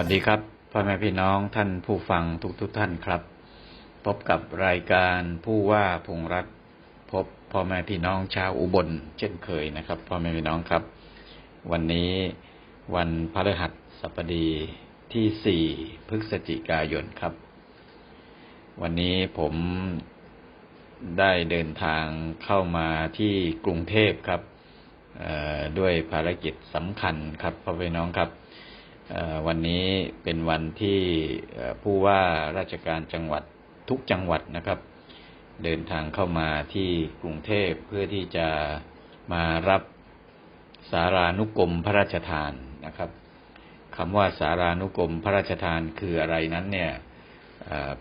วัสดีครับพ่อแม่พี่น้องท่านผู้ฟังทุกทุกท่านครับ พบกับรายการผู้ว่าพงษ์รัฐพบพ่อแม่พี่น้องชาวอุบลเช่นเคยนะครับพ่อแม่พี่น้องครับ วันนี้วันพฤหัสบดีที่ 4 พฤศจิกายนครับ วันนี้ผมได้เดินทางเข้ามาที่กรุงเทพครับด้วยภารกิจสำคัญครับพ่อแม่พี่น้องครับ วันนี้เป็นวันที่ผู้ว่าราชการจังหวัดทุกจังหวัดนะครับ เดินทางเข้ามาที่กรุงเทพเพื่อที่จะมารับสารานุกรมพระราชทานนะครับคำว่าสารานุกรมพระราชทานคืออะไรนั้นเนี่ย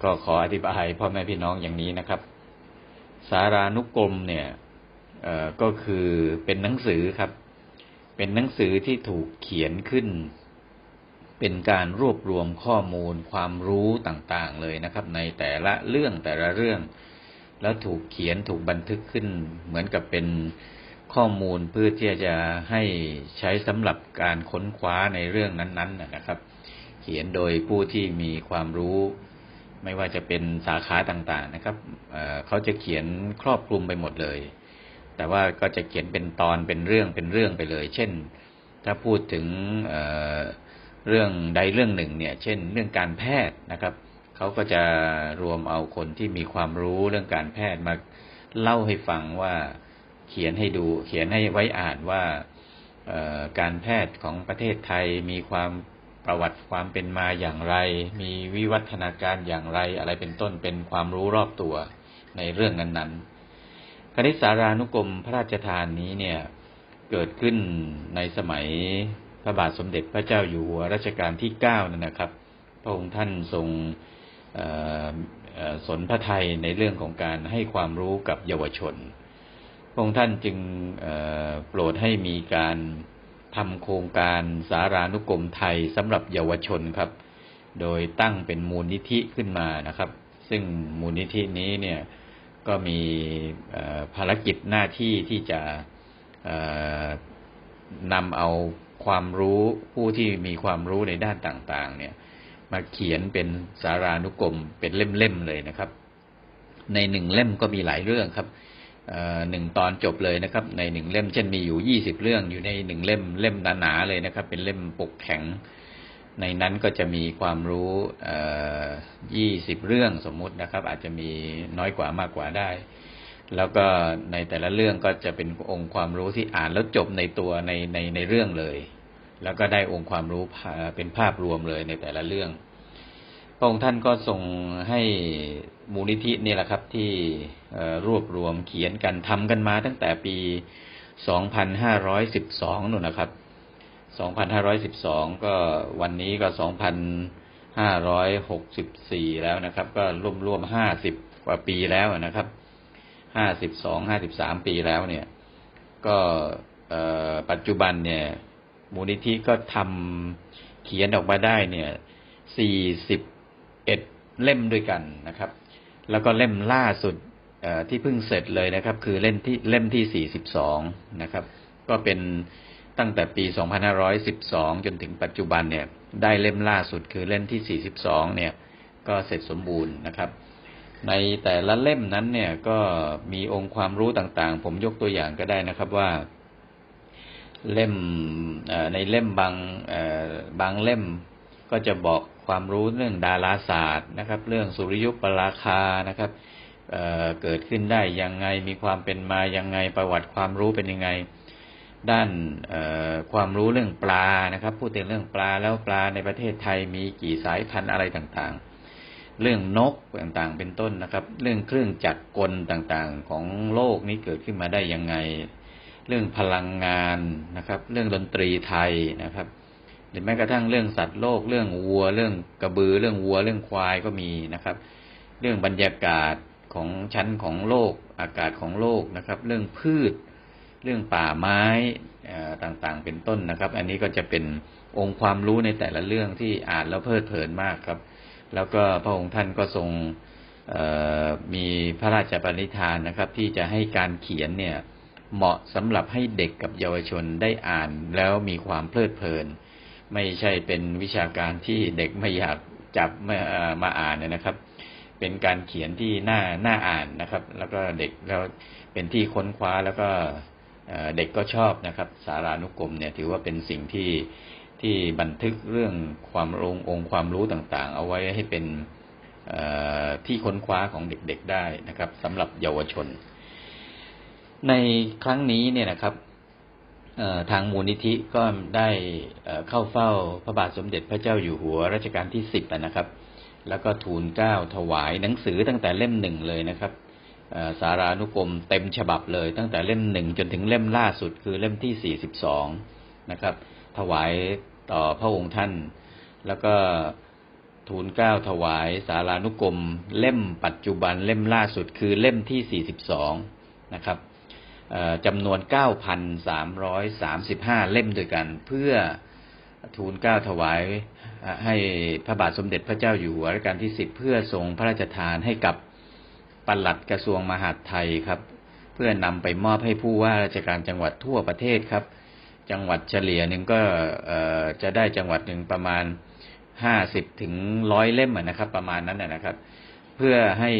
ก็ขออธิบายพ่อแม่พี่น้องอย่างนี้นะครับ สารานุกรมเนี่ยก็คือเป็นหนังสือครับ เป็นหนังสือที่ถูกเขียนขึ้น เป็นการรวบรวมข้อมูลความรู้ต่างๆเลยนะครับ ในแต่ละเรื่องแต่ละเรื่อง แล้วถูกเขียนถูกบันทึกขึ้น เหมือนกับเป็นข้อมูลเพื่อที่จะให้ใช้สำหรับการค้นคว้าในเรื่องนั้นๆนะครับ เขียนโดยผู้ที่มีความรู้ ไม่ว่าจะเป็นสาขาต่างๆนะครับเเขาจะเขียนครอบคลุมไปหมดเลย แต่ว่าก็จะเขียนเป็นตอนเป็นเรื่องเป็นเรื่องไปเลย เช่น ถ้าพูดถึง เรื่องใดเรื่องหนึ่งเนี่ย เช่น เรื่องการแพทย์นะครับเขาก็จะรวมเอาคนที่มีความรู้เรื่องการแพทย์มาเล่าให้ฟังว่าเขียนให้ดู เขียนให้ไว้อ่านว่าการแพทย์ของประเทศไทยมีความประวัติความเป็นมาอย่างไร มีวิวัฒนาการอย่างไร อะไรเป็นต้นเป็นความรู้รอบตัวในเรื่องนั้นๆ คณิตสารานุกรมพระราชทานนี้เนี่ยเกิดขึ้นในสมัย ระบาทสมเด็จพระเจ้าอยู่หัวรัชกาลที่เก้านั่นนะครับ พระองค์ท่านทรงสนพระไทยในเรื่องของการให้ความรู้กับเยาวชน พระองค์ท่านจึงโปรดให้มีการทำโครงการสารานุกรมไทยสำหรับเยาวชนครับ โดยตั้งเป็นมูลนิธิขึ้นมานะครับ ซึ่งมูลนิธินี้เนี่ยก็มีภารกิจหน้าที่ที่จะนำเอา ความรู้ผู้ที่มีความรู้ในด้านต่างๆ เนี่ย มาเขียนเป็นสารานุกรมเป็นเล่มๆเลยนะครับ ในหนึ่งเล่มก็มีหลายเรื่องครับหนึ่งตอนจบเลยนะครับ ในหนึ่งเล่มเช่นมีอยู่ยี่สิบเรื่องอยู่ในหนึ่งเล่มเล่มหนาๆเลยนะครับ เป็นเล่มปกแข็ง ในนั้นก็จะมีความรู้ยี่สิบเรื่องสมมุตินะครับ อาจจะมีน้อยกว่ามากกว่าได้ แล้วก็ในแต่ละเรื่องก็จะเป็นองค์ความรู้ที่อ่านแล้วจบในตัวในในในเรื่องเลย แล้วก็ได้องค์ความรู้เป็นภาพรวมเลยในแต่ละเรื่อง พระองค์ท่านก็ทรงให้มูลนิธินี่แหละครับที่รวบรวมเขียนกันทำกันมาตั้งแต่ปี 2512นู่นนะครับ 2512 ก็วันนี้ก็ 2564 แล้วนะครับ ก็ร่วมร่วม 50 กว่าปีแล้วนะครับ 52 53 ปีแล้วเนี่ย ก็ปัจจุบันเนี่ย มูลนิธิก็ทำเขียนออกมาได้เนี่ย41เล่มด้วยกันนะครับ แล้วก็เล่มล่าสุดเอ่อที่เพิ่งเสร็จเลยนะครับ คือเล่มที่เล่มที่42นะครับ ก็เป็นตั้งแต่ปี 2512 จนถึงปัจจุบันเนี่ย ได้เล่มล่าสุดคือเล่มที่ 42 เนี่ย ก็เสร็จสมบูรณ์นะครับ ในแต่ละเล่มนั้นเนี่ยก็มีองค์ความรู้ต่างๆ ผมยกตัวอย่างก็ได้นะครับว่า เล่มในเล่มบางบางเล่มก็จะบอกความรู้เรื่องดาราศาสตร์นะครับ เรื่องสุริยุปราคานะครับเเกิดขึ้นได้ยังไงมีความเป็นมายังไงประวัติความรู้เป็นยังไง ด้านความรู้เรื่องปลานะครับ พูดถึงเรื่องปลาแล้วปลาในประเทศไทยมีกี่สายพันธุ์อะไรต่างๆ เรื่องนกต่างๆเป็นต้นนะครับ เรื่องเครื่องจักรกลต่างๆ ของโลกนี้เกิดขึ้นมาได้ยังไง เรื่องพลังงานนะครับ เรื่องดนตรีไทยนะครับหรือแม้กระทั่งเรื่องสัตว์โลก เรื่องวัว เรื่องกระบือ เรื่องวัว เรื่องควายก็มีนะครับ เรื่องบรรยากาศของชั้นของโลก อากาศของโลกนะครับ เรื่องพืช เรื่องป่าไม้อ่อต่างๆ เป็นต้นนะครับ อันนี้ก็จะเป็นองค์ความรู้ในแต่ละเรื่องที่อ่านแล้วเพลิดเพลินมากครับ แล้วก็พระองค์ท่านก็ทรงเอ่อมีพระราชปณิธานนะครับ ที่จะให้การเขียนเนี่ย เหมาะสำหรับให้เด็กกับเยาวชนได้อ่านแล้วมีความเพลิดเพลิน ไม่ใช่เป็นวิชาการที่เด็กไม่อยากจับมาอ่อมาอ่านนะครับ เป็นการเขียนที่น่าน่าอ่านนะครับ แล้วก็เด็กแล้วเป็นที่ค้นคว้าแล้วก็เด็กก็ชอบนะครับ สารานุกรมเนี่ยถือว่าเป็นสิ่งที่ที่บันทึกเรื่องความรงองค์ความรู้ต่างๆ เอาไว้ให้เป็นที่ค้นคว้าของเด็กๆได้นะครับสำหรับเยาวชน ในครั้งนี้เนี่ยนะครับทางมูลนิธิก็ได้เข้าเฝ้าพระบาทสมเด็จพระเจ้าอยู่หัวรัชกาลที่สิบนะครับ แล้วก็ทูลเกล้าถวายหนังสือตั้งแต่เล่มหนึ่งเลยนะครับสารานุกรมเต็มฉบับเลยตั้งแต่เล่มหนึ่งจนถึงเล่มล่าสุดคือเล่มที่สี่สิบสองนะครับ ถวายต่อพระองค์ท่าน แล้วก็ทูลเกล้าถวายสารานุกรม เล่มปัจจุบันเล่มล่าสุดคือเล่มที่สี่สิบสองนะครับ จำนวน 9,335 เล่มด้วยกัน เพื่อทูลเก้าถวายให้พระบาทสมเด็จพระเจ้าอยู่หัวรัชกาลที่10เพื่อทรงพระราชทานให้กับปลัดกระทรวงมหาดไทยครับ เพื่อนำไปมอบให้ผู้ว่าราชการจังหวัดทั่วประเทศครับ จังหวัดเฉลี่ยหนึ่งก็จะได้จังหวัดหนึ่งประมาณ50ถึงร้อยเล่มนะครับ ประมาณนั้นนะครับ เพื่อให้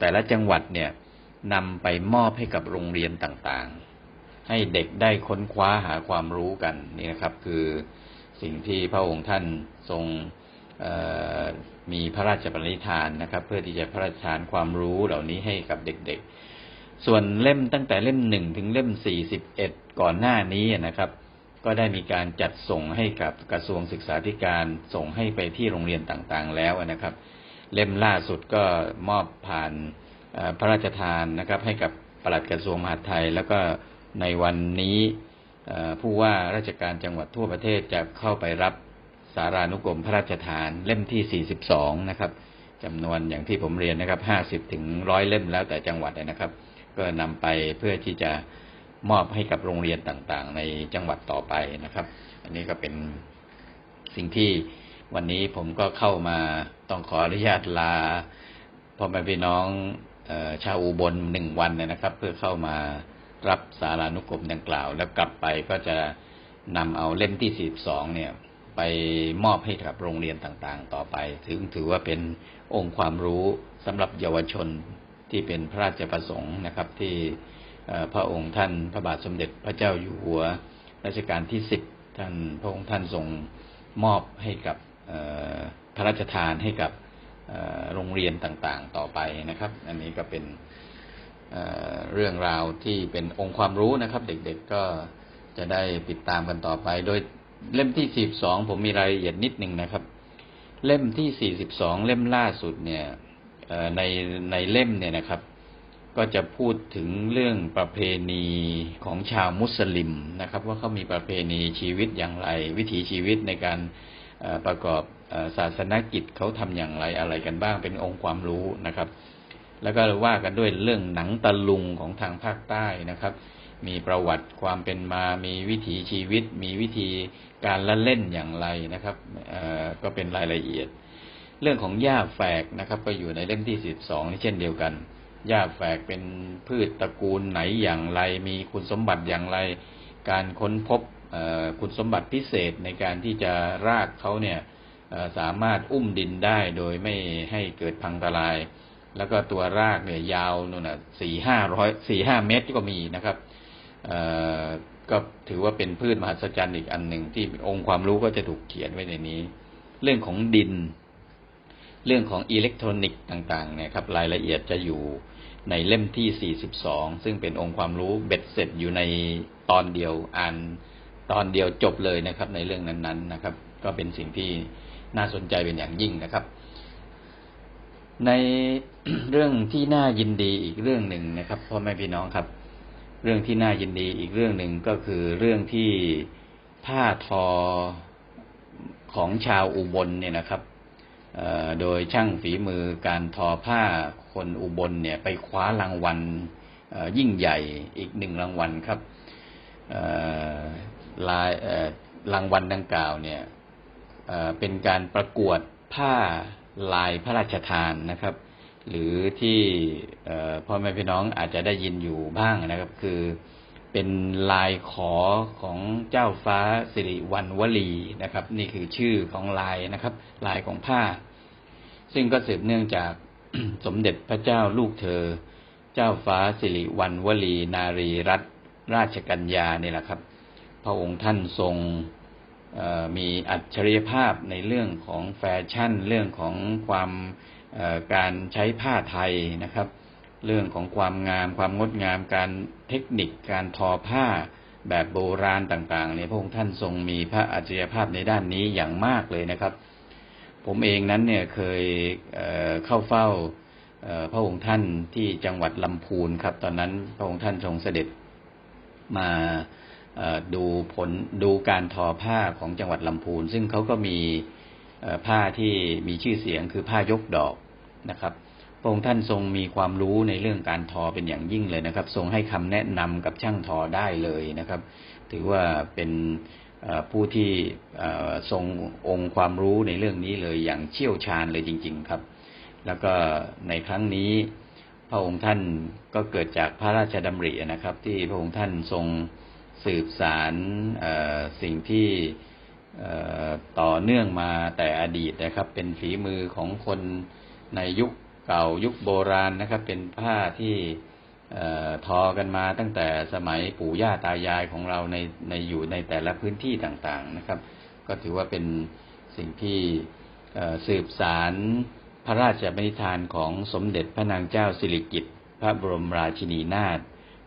แต่ละจังหวัดเนี่ย นำไปมอบให้กับโรงเรียนต่างๆ ให้เด็กได้ค้นคว้าหาความรู้กันนี่นะครับ คือสิ่งที่พระองค์ท่านทรงมีพระราชปณิธานนะครับ เพื่อที่จะพระราชทานความรู้เหล่านี้ให้กับเด็กๆ ส่วนเล่มตั้งแต่เล่มหนึ่งถึงเล่มสี่สิบเอ็ดก่อนหน้านี้นะครับ ก็ได้มีการจัดส่งให้กับกระทรวงศึกษาธิการส่งให้ไปที่โรงเรียนต่างๆ แล้วนะครับ เล่มล่าสุดก็มอบผ่าน พระราชทานนะครับให้กับปลัดกระทรวงมหาดไทย แล้วก็ในวันนี้ผู้ว่าราชการจังหวัดทั่วประเทศจะเข้าไปรับสารานุกรมพระราชทานเล่มที่ 42 นะครับจำนวนอย่างที่ผมเรียนนะครับ 50 ถึงร้อยเล่มแล้วแต่จังหวัดนะครับ ก็นำไปเพื่อที่จะมอบให้กับโรงเรียนต่างๆ ในจังหวัดต่อไปนะครับ อันนี้ก็เป็นสิ่งที่วันนี้ผมก็เข้ามาต้องขออนุญาตลาพ่อแม่พี่น้อง ชาวอุบลหนึ่งวันนะครับ เพื่อเข้ามารับสารานุกรมดังกล่าว แล้วกลับไปก็จะนำเอาเล่มที่42เนี่ย ไปมอบให้กับโรงเรียนต่างๆ ต่อไป ถึงถือว่าเป็นองค์ความรู้สำหรับเยาวชนที่เป็นพระราชประสงค์นะครับ ที่พระองค์ท่านพระบาทสมเด็จพระเจ้าอยู่หัวรัชกาลที่สิบท่านพระองค์ท่านทรงมอบให้กับพระราชทานให้กับ โรงเรียนต่างๆต่อไปนะครับ อันนี้ก็เป็นเรื่องราวที่เป็นองค์ความรู้นะครับ เด็กๆก็จะได้ติดตามกันต่อไป โดยเล่มที่สี่สองผมมีรายละเอียดนิดหนึ่งนะครับ เล่มที่สี่สิบสองเล่มล่าสุดเนี่ยในในเล่มเนี่ยนะครับ ก็จะพูดถึงเรื่องประเพณีของชาวมุสลิมนะครับ ว่าเขามีประเพณีชีวิตอย่างไร วิถีชีวิตในการประกอบ ศาสนกิจเขาทำอย่างไรอะไรกันบ้างเป็นองค์ความรู้นะครับ แล้วก็ว่ากันด้วยเรื่องหนังตะลุงของทางภาคใต้นะครับ มีประวัติความเป็นมา มีวิถีชีวิต มีวิธีการละเล่นอย่างไรนะครับก็เป็นรายละเอียด เรื่องของหญ้าแฝกนะครับ ก็อยู่ในเล่มที่สิบสองนี่เช่นเดียวกันหญ้าแฝกเป็นพืชตระกูลไหนอย่างไร มีคุณสมบัติอย่างไร การค้นพบคุณสมบัติพิเศษในการที่จะรากเขาเนี่ย สามารถอุ้มดินได้โดยไม่ให้เกิดพังทลาย แล้วก็ตัวรากเนี่ยยาวนู่นน่ะสี่ห้าร้อยสี่ห้าเมตรก็มีนะครับเอ่อก็ถือว่าเป็นพืชมหัศจรรย์อีกอันหนึ่งที่องค์ความรู้ก็จะถูกเขียนไว้ในนี้ เรื่องของดิน เรื่องของอิเล็กทรอนิกส์ต่างๆเนี่ยครับรายละเอียดจะอยู่ในเล่มที่ 42 ซึ่งเป็นองค์ความรู้เบ็ดเสร็จอยู่ในตอนเดียวอ่านตอนเดียวจบเลยนะครับ ในเรื่องนั้นๆนะครับ ก็เป็นสิ่งที่ น่าสนใจเป็นอย่างยิ่งนะครับ ในเรื่องที่น่ายินดีอีกเรื่องหนึ่งนะครับพ่อแม่พี่น้องครับ เรื่องที่น่ายินดีอีกเรื่องหนึ่งก็คือเรื่องที่ผ้าทอของชาวอุบลเนี่ยนะครับโดยช่างฝีมือการทอผ้าคนอุบลเนี่ย ไปคว้ารางวัลยิ่งใหญ่อีกหนึ่งรางวัลครับลายรางวัลดังกล่าวเนี่ย เป็นการประกวดผ้าลายพระราชทานนะครับ หรือที่พ่อแม่พี่น้องอาจจะได้ยินอยู่บ้างนะครับ คือเป็นลายขอของเจ้าฟ้าสิริวัณวลีนะครับ นี่คือชื่อของลายนะครับ ลายของผ้า ซึ่งก็สืบเนื่องจากสมเด็จพระเจ้าลูกเธอ เจ้าฟ้าสิริวัณวลี นารีรัตนราชกัญญาเนี่ยแหละครับ พระองค์ท่านทรง มีอัจฉริยภาพในเรื่องของแฟชั่น เรื่องของความการใช้ผ้าไทยนะครับ เรื่องของความงาม ความงดงาม การเทคนิคการทอผ้าแบบโบราณต่างๆเนี่ยพระองค์ท่านทรงมีพระอัจฉริยภาพในด้านนี้อย่างมากเลยนะครับ ผมเองนั้นเนี่ยเคยเเข้าเฝ้าพระองค์ท่านที่จังหวัดลำพูนครับ ตอนนั้นพระองค์ท่านทรงเสด็จมา ดูผลดูการทอผ้าของจังหวัดลำพูน ซึ่งเขาก็มีผ้าที่มีชื่อเสียงคือผ้ายกดอกนะครับพระองค์ท่านทรงมีความรู้ในเรื่องการทอเป็นอย่างยิ่งเลยนะครับ ทรงให้คำแนะนำกับช่างทอได้เลยนะครับ ถือว่าเป็นผู้ที่ทรงองค์ความรู้ในเรื่องนี้เลยอย่างเชี่ยวชาญเลยจริง ๆครับ แล้วก็ในครั้งนี้ พระองค์ท่านก็เกิดจากพระราชดำรินะครับ ที่พระองค์ท่านทรง สืบสารสิ่งที่ต่อเนื่องมาแต่อดีตนะครับ เป็นฝีมือของคนในยุคเก่ายุคโบราณนะครับ เป็นผ้าที่ทอกันมาตั้งแต่สมัยปู่ย่าตายายของเราในในอยู่ในแต่ละพื้นที่ต่างๆนะครับ ก็ถือว่าเป็นสิ่งที่สืบสารพระราชบัญญัติทานของสมเด็จพระนางเจ้าสิริกิติ์พระบรมราชินีนาถ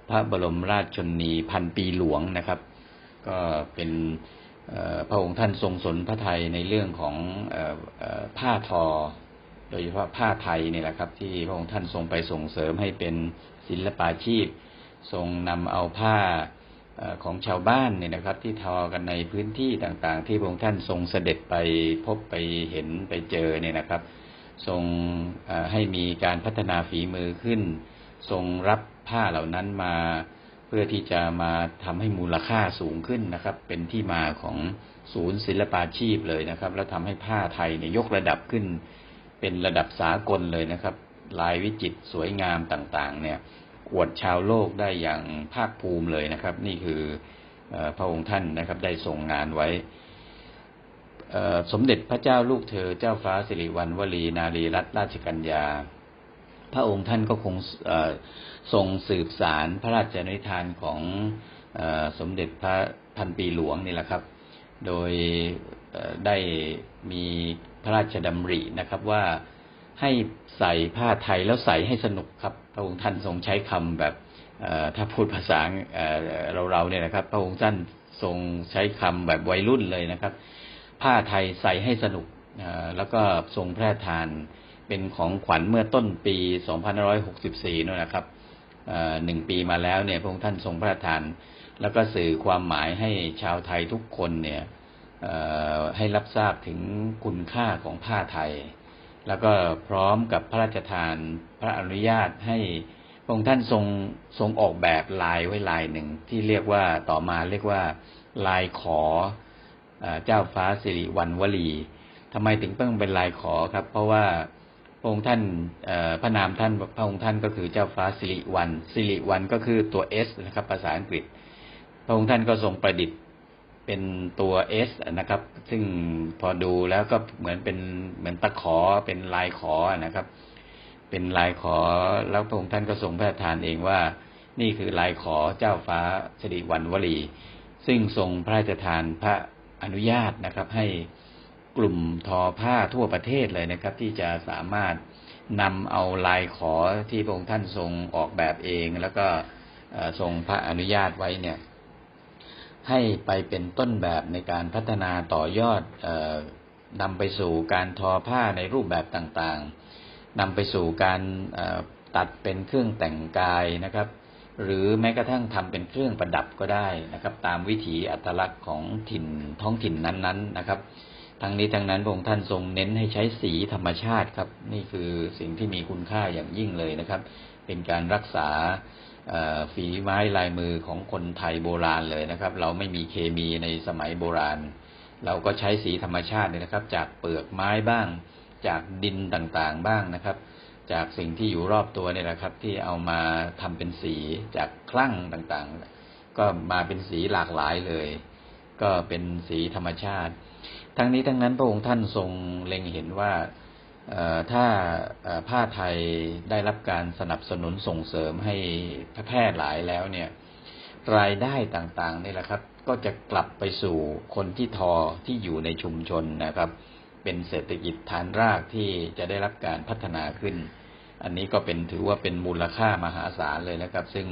พระบรมราชชนนีพันปีหลวงนะครับ ก็เป็นพระองค์ท่านทรงสนพระไทยในเรื่องของออผ้าทอ โดยเฉพาะผ้าไทยนี่แหละครับ ที่พระองค์ท่านทรงไปส่งเสริมให้เป็นศิลปาชีพ ทรงนำเอาผ้าอของชาวบ้านเนี่ยนะครับ ที่ทอกันในพื้นที่ต่างๆ ที่พระองค์ท่านทรงเสด็จไปพบไปเห็นไปเจอเนี่ยนะครับ ทรงให้มีการพัฒนาฝีมือขึ้น ทรงรับ ผ้าเหล่านั้นมา เพื่อที่จะมาทำให้มูลค่าสูงขึ้นนะครับ เป็นที่มาของศูนย์ศิลปาชีพเลยนะครับ แล้วทำให้ผ้าไทยเนี่ยยกระดับขึ้น เป็นระดับสากลเลยนะครับ ลายวิจิตรสวยงามต่างๆ เนี่ยอวดชาวโลกได้อย่างภาคภูมิเลยนะครับ นี่คืออพระองค์ท่านนะครับ ได้ส่งงานไว้สมเด็จพระเจ้าลูกเธอเจ้าฟ้าสิริวัณวลีนารีรัตนราชกัญญา พระองค์ท่านก็คงเอ่อทรงสืบสารพระราชนิทานของอสมเด็จพระพันปีหลวงนี่แหละครับ โดยได้มีพระราชดำรินะครับว่าให้ใส่ผ้าไทยแล้วใส่ให้สนุกครับ พระองค์ท่านทรงใช้คำแบบถ้าพูดภาษาเราเราๆเนี่ยนะครับ พระองค์ท่านทรงใช้คำแบบวัยรุ่นเลยนะครับ ผ้าไทยใส่ให้สนุกแล้วก็ทรงแพระราชทาน เป็นของขวัญเมื่อต้นปี 2564นั่นนะครับอ่อหนึ่งปีมาแล้วเนี่ยพระองค์ท่านทรงพระราชทาน แล้วก็สื่อความหมายให้ชาวไทยทุกคนเนี่ยอ่อให้รับทราบถึงคุณค่าของผ้าไทย แล้วก็พร้อมกับพระราชทานพระอนุญาตให้พระองค์ท่านทรงทรงออกแบบลายไว้ลายหนึ่งที่เรียกว่าต่อมาเรียกว่าลายขออ่อเจ้าฟ้าสิริวัณวลีทำไมถึงต้องเป็นลายขอครับ เพราะว่า พระองค์ท่านพระนามท่านพระองค์ท่านก็คือเจ้าฟ้าสิริวัณสิริวัณก็คือตัว S นะครับภาษาอังกฤษ พระองค์ท่านก็ทรงประดิษฐ์เป็นตัว S นะครับ ซึ่งพอดูแล้วก็เหมือนเป็นเหมือนตะขอเป็นลายขอนะครับ เป็นลายขอแล้วพระองค์ท่านก็ทรงพระราชทานเองว่า นี่คือลายขอเจ้าฟ้าสิริวัณวลี ซึ่งทรงพระราชทานพระอนุญาตนะครับให้ กลุ่มทอผ้าทั่วประเทศเลยนะครับ ที่จะสามารถนำเอาลายขอที่พระองค์ท่านทรงออกแบบเอง แล้วก็เอ่อทรงพระอนุญาตไว้เนี่ย ให้ไปเป็นต้นแบบในการพัฒนาต่อยอดออนำไปสู่การทอผ้าในรูปแบบต่างๆนำไปสู่การตัดเป็นเครื่องแต่งกายนะครับ หรือแม้กระทั่งทำเป็นเครื่องประดับก็ได้นะครับ ตามวิถีอัตลักษณ์ของถิ่นท้องถิ่นนั้นๆนะครับ ทั้งนี้ทั้งนั้นพระองค์ท่านทรงเน้นให้ใช้สีธรรมชาติครับ นี่คือสิ่งที่มีคุณค่าอย่างยิ่งเลยนะครับ เป็นการรักษาฝีไม้ลายมือของคนไทยโบราณเลยนะครับ เราไม่มีเคมีในสมัยโบราณ เราก็ใช้สีธรรมชาติเนี่ยนะครับ จากเปลือกไม้บ้าง จากดินต่างๆบ้างนะครับ จากสิ่งที่อยู่รอบตัวเนี่ยนะครับ ที่เอามาทำเป็นสีจากคลั่งต่างๆ ก็มาเป็นสีหลากหลายเลย ก็เป็นสีธรรมชาติ ทั้งนี้ทั้งนั้นพระองค์ท่านทรงเล็งเห็นว่าถ้าผ้าไทยได้รับการสนับสนุนส่งเสริมให้แพร่หลายแล้วเนี่ย รายได้ต่างๆนี่แหละครับ ก็จะกลับไปสู่คนที่ทอที่อยู่ในชุมชนนะครับ เป็นเศรษฐกิจฐานรากที่จะได้รับการพัฒนาขึ้น อันนี้ก็เป็นถือว่าเป็นมูลค่ามหาศาลเลยนะครับ ซึ่ง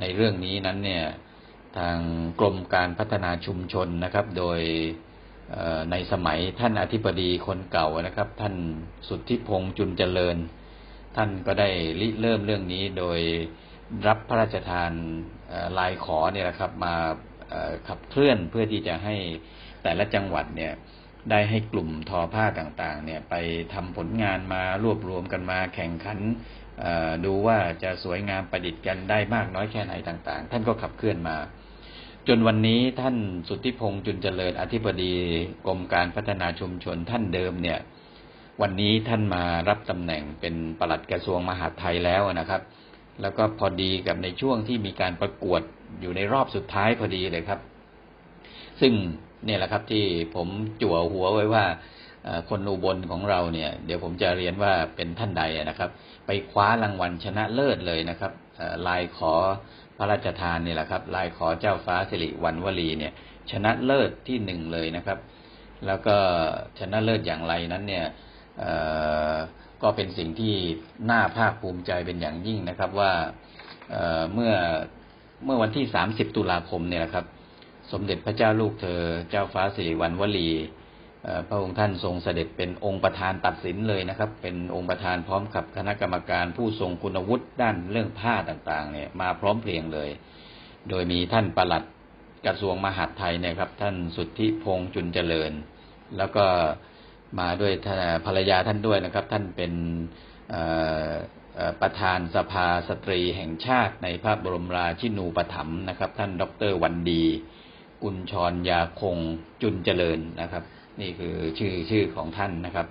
ในเรื่องนี้นั้นเนี่ยทางกรมการพัฒนาชุมชนนะครับ โดย ในสมัยท่านอธิบดีคนเก่านะครับ ท่านสุทธิพงษ์จุนเจริญ ท่านก็ได้ริเริ่มเรื่องนี้โดยรับพระราชทานลายขอเนี่ยนะครับมาขับเคลื่อนเพื่อที่จะให้แต่ละจังหวัดเนี่ยได้ให้กลุ่มทอผ้าต่างๆ เนี่ยไปทำผลงานมารวบรวมกันมาแข่งขันดูว่าจะสวยงามประดิษฐ์กันได้มากน้อยแค่ไหนต่างๆ ท่านก็ขับเคลื่อนมา จนวันนี้ท่านสุทธิพงษ์จุนเจริญอธิบดีกรมการพัฒนาชุมชนท่านเดิมเนี่ย วันนี้ท่านมารับตำแหน่งเป็นปลัดกระทรวงมหาดไทยแล้วนะครับ แล้วก็พอดีกับในช่วงที่มีการประกวดอยู่ในรอบสุดท้ายพอดีเลยครับ ซึ่งเนี่ยแหละครับที่ผมจั่วหัวไว้ว่าคนอุบลของเราเนี่ย เดี๋ยวผมจะเรียนว่าเป็นท่านใดนะครับ ไปคว้ารางวัลชนะเลิศเลยนะครับ ลายขอพระราชทานนี่แหละครับลายขอเจ้าฟ้าสิริวัณวลีเนี่ย ชนะเลิศที่หนึ่งเลยนะครับ แล้วก็ชนะเลิศอย่างไรนั้นเนี่ยก็เป็นสิ่งที่น่าภาคภูมิใจเป็นอย่างยิ่งนะครับว่าเเมื่อเมื่อวันที่ 30 ตุลาคมเนี่ยนะครับ สมเด็จพระเจ้าลูกเธอเจ้าฟ้าสิริวัณวลี พระองค์ท่านทรงเสด็จเป็นองค์ประธานตัดสินเลยนะครับ เป็นองค์ประธานพร้อมกับคณะกรรมการผู้ทรงคุณวุฒิด้านเรื่องผ้าต่างๆ เนี่ยมาพร้อมเพรียงเลย โดยมีท่านประหลัดกระทรวงมหาดไทยนะครับ ท่านสุทธิพงษ์จุนเจริญ แล้วก็มาด้วยภรรยาท่านด้วยนะครับ ท่านเป็นประธานสภาสตรีแห่งชาติในพระบรมราชินูปถัมภ์นะครับ ท่านดรวันดี กุญชรยาคงจุนเจริญนะครับ นี่คือชื่อชื่อของท่านนะครับ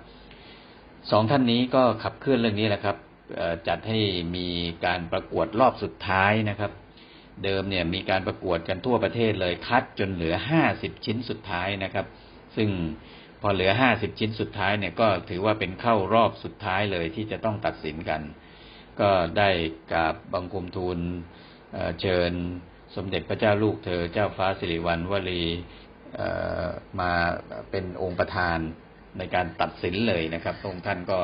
สองท่านนี้ก็ขับเคลื่อนเรื่องนี้แหละครับจัดให้มีการประกวดรอบสุดท้ายนะครับ เดิมเนี่ยมีการประกวดกันทั่วประเทศเลยคัดจนเหลือห้าสิบชิ้นสุดท้ายนะครับ ซึ่งพอเหลือห้าสิบชิ้นสุดท้ายเนี่ยก็ถือว่าเป็นเข้ารอบสุดท้ายเลยที่จะต้องตัดสินกัน ก็ได้กราบบังคมทูลเชิญสมเด็จพระเจ้าลูกเธอเจ้าฟ้าสิริวัณวลี มาเป็นองค์ประธานในการตัดสินเลยนะครับพระองค์ท่านก็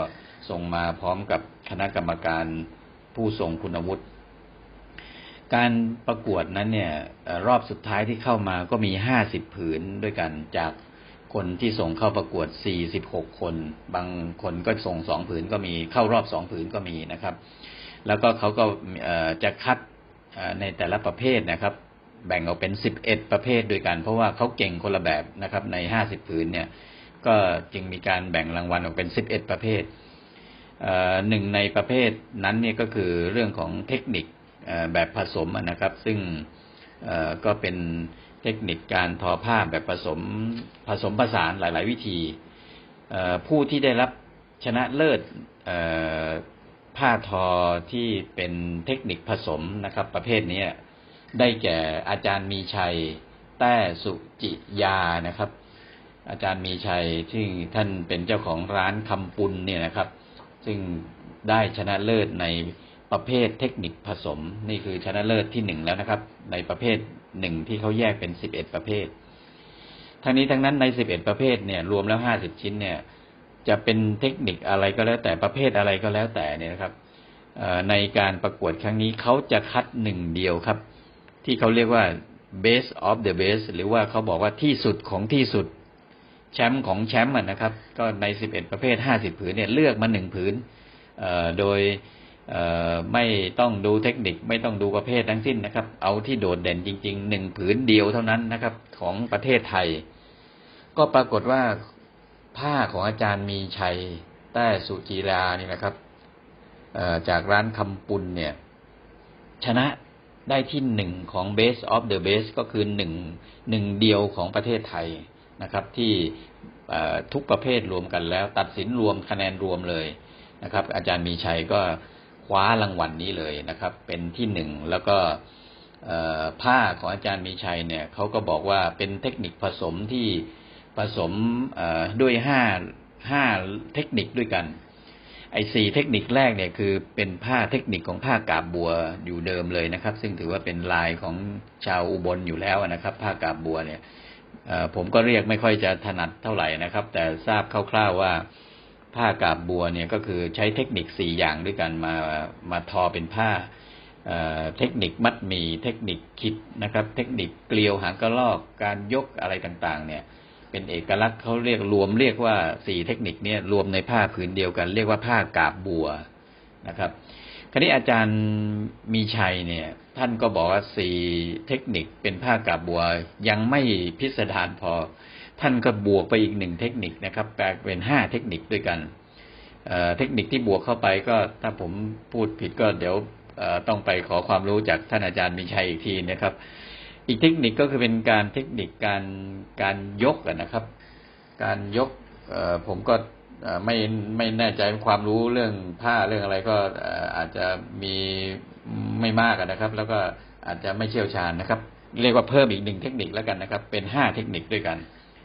ทรงมาพร้อมกับคณะกรรมการผู้ทรงคุณวุฒิการประกวดนั้นเนี่ยรอบสุดท้ายที่เข้ามาก็มีห้าสิบผืนด้วยกันจากคนที่ส่งเข้าประกวดสี่สิบหกคน บางคนก็ส่งสองผืนก็มีเข้ารอบสองผืนก็มีนะครับ แล้วก็เขาก็จะคัดในแต่ละประเภทนะครับ แบ่งออกเป็นสิบเอ็ดประเภทด้วยกัน เพราะว่าเขาเก่งคนละแบบนะครับ ในห้าสิบผืนเนี่ย ก็จึงมีการแบ่งรางวัลออกเป็นสิบเอ็ดประเภทเหนึ่งในประเภทนั้นเนี่ยก็คือเรื่องของเทคนิคแบบผสมนะครับ ซึ่งก็เป็นเทคนิคการทอผ้าแบบผสมผสมผสานหลาย ๆ วิธีผู้ที่ได้รับชนะเลิศผ้าทอที่เป็นเทคนิคผสมนะครับ ประเภทนี้ ได้แก่อาจารย์มีชัย แต้สุจิยานะครับ อาจารย์มีชัยที่งท่านเป็นเจ้าของร้านคำปุนเนี่ยนะครับ ซึ่งได้ชนะเลิศในประเภทเทคนิคผสม นี่คือชนะเลิศที่หนึ่งแล้วนะครับ ในประเภทหนึ่งที่เขาแยกเป็นสิบเอ็ดประเภท ทั้งนี้ทั้งนั้นในสิบเอ็ดประเภทเนี่ยรวมแล้วห้าสิบชิ้นเนี่ยจะเป็นเทคนิคอะไรก็แล้วแต่ประเภทอะไรก็แล้วแต่เนี่ยนะครับในการประกวดครั้งนี้เขาจะคัดหนึ่งเดียวครับ ที่เขาเรียกว่า best of the best หรือว่าเขาบอกว่าที่สุดของที่สุด แชมป์ของแชมป์นะครับ ก็ใน11ประเภท50ผืนเนี่ยเลือกมาหนึ่งผืนเอ่อโดยไม่ต้องดูเทคนิคไม่ต้องดูประเภททั้งสิ้นนะครับ เอาที่โดดเด่นจริงๆหนึ่งผืนเดียวเท่านั้นนะครับ ของประเทศไทย ก็ปรากฏว่าผ้าของอาจารย์มีชัยแต้สุจีรานี่นะครับจากร้านคำปุนเนี่ย ชนะ ได้ที่หนึ่งของ Base of the Base ก็คือหนึ่งหนึ่งเดียวของประเทศไทยนะครับ ที่ทุกประเภทรวมกันแล้ว ตัดสินรวมคะแนนรวมเลยนะครับ อาจารย์มีชัยก็คว้ารางวัลนนี้เลยนะครับ เป็นที่หนึ่งแล้วก็ผ้าของอาจารย์มีชัยเนี่ยเขาก็บอกว่าเป็นเทคนิคผสมที่ผสมด้วยห้าห้าเทคนิคด้วยกัน ไอ้สี่เทคนิคแรกเนี่ยคือเป็นผ้าเทคนิคของผ้ากาบบัวอยู่เดิมเลยนะครับ ซึ่งถือว่าเป็นลายของชาวอุบลอยู่แล้วนะครับ ผ้ากาบบัวเนี่ยผมก็เรียกไม่ค่อยจะถนัดเท่าไหร่นะครับ แต่ทราบคร่าวๆว่าผ้ากาบบัวเนี่ยก็คือใช้เทคนิคสี่อย่างด้วยกันมามาทอเป็นผ้าเทคนิคมัดหมี่เทคนิคคิดนะครับ เทคนิคเกลียวหางกระรอกการยกอะไรต่างๆ เนี่ย เป็นเอกลักษณ์เขาเรียกรวมเรียกว่าสี่เทคนิคเนี่ยรวมในผ้าผืนเดียวกัน เรียกว่าผ้ากาบบัวนะครับ คราวนี้อาจารย์มีชัยเนี่ย ท่านก็บอกว่าสี่เทคนิคเป็นผ้ากาบบัวยังไม่พิสดารพอ ท่านก็บวกไปอีกหนึ่งเทคนิคนะครับแปลเป็นห้าเทคนิคด้วยกันเทคนิคที่บวกเข้าไปก็ถ้าผมพูดผิดก็เดี๋ยวต้องไปขอความรู้จากท่านอาจารย์มีชัยอีกทีนะครับ อีกเทคนิคก็คือเป็นการเทคนิคการการยกนะครับ การยกผมก็ไม่ไม่แน่ใจความรู้เรื่องผ้าเรื่องอะไรก็อาจจะมีไม่มากนะครับ แล้วก็อาจจะไม่เชี่ยวชาญนะครับ เรียกว่าเพิ่มอีกหนึ่งเทคนิคแล้วกันนะครับ เป็นห้าเทคนิคด้วยกัน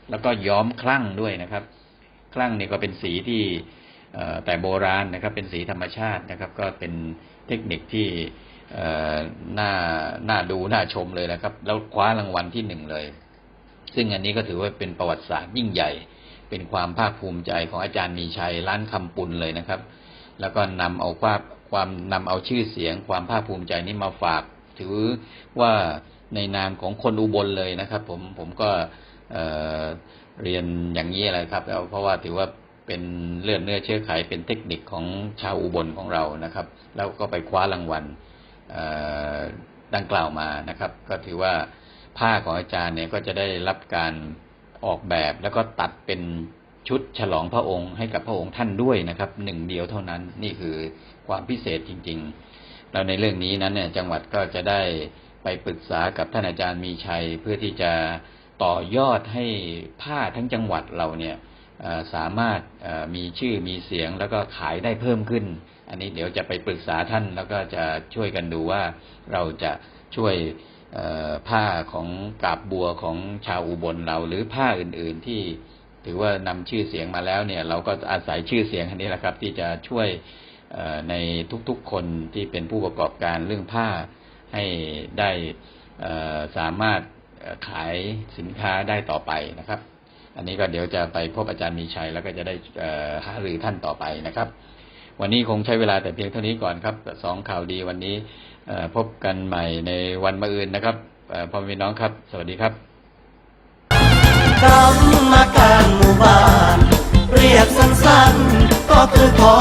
แล้วก็ย้อมคลั่งด้วยนะครับ คลั่งนี่ก็เป็นสีที่แต่โบราณนะครับ เป็นสีธรรมชาตินะครับ ก็เป็นเทคนิคที่ น่าน่าดูน่าชมเลยนะครับ แล้วคว้ารางวัลที่หนึ่งเลย ซึ่งอันนี้ก็ถือว่าเป็นประวัติศาสตร์ยิ่งใหญ่ เป็นความภาคภูมิใจของอาจารย์มีชัยร้านคำปุนเลยนะครับ แล้วก็นำเอาความความนำเอาชื่อเสียง ความภาคภูมิใจนี้มาฝาก ถือว่าในนามของคนอุบลเลยนะครับ ผมผมก็เเรียนอย่างนี้แหละครับเพราะว่าถือว่าเป็นเลือดเนื้อเชื้อไขเป็นเทคนิคของชาวอุบลของเรานะครับ แล้วก็ไปคว้ารางวัล ดังกล่าวมานะครับ ก็ถือว่าผ้าของอาจารย์เนี่ยก็จะได้รับการออกแบบแล้วก็ตัดเป็นชุดฉลองพระองค์ให้กับพระองค์ท่านด้วยนะครับหนึ่งเดียวเท่านั้นนี่คือความพิเศษจริงๆแล้วในเรื่องนี้นั้นเนี่ยจังหวัดก็จะได้ไปปรึกษากับท่านอาจารย์มีชัย เพื่อที่จะต่อยอดให้ผ้าทั้งจังหวัดเราเนี่ยสามารถมีชื่อมีเสียงแล้วก็ขายได้เพิ่มขึ้น อันนี้เดี๋ยวจะไปปรึกษาท่านแล้วก็จะช่วยกันดูว่าเราจะช่วยผ้าของกาบบัวของชาวอุบลเรา หรือผ้าอื่น ๆ ที่ถือว่านำชื่อเสียงมาแล้วเนี่ย เราก็อาศัยชื่อเสียงอันนี้แหละครับ ที่จะช่วยในทุกๆคนที่เป็นผู้ประกอบการเรื่องผ้าให้ได้สามารถขายสินค้าได้ต่อไปนะครับ อันนี้ก็เดี๋ยวจะไปพบอาจารย์มีชัยแล้วก็จะได้หารือท่านต่อไปนะครับ วันนี้คงใช้เวลาแต่เพียงเท่านี้ก่อนครับสองข่าวดีวันนี้พบกันใหม่ในวันมะรืนนะครับเอ่อพ่อแม่พี่น้องครับ สวัสดีครับกรรมการหมู่บ้าน เรียกสั้นๆก็คือพอ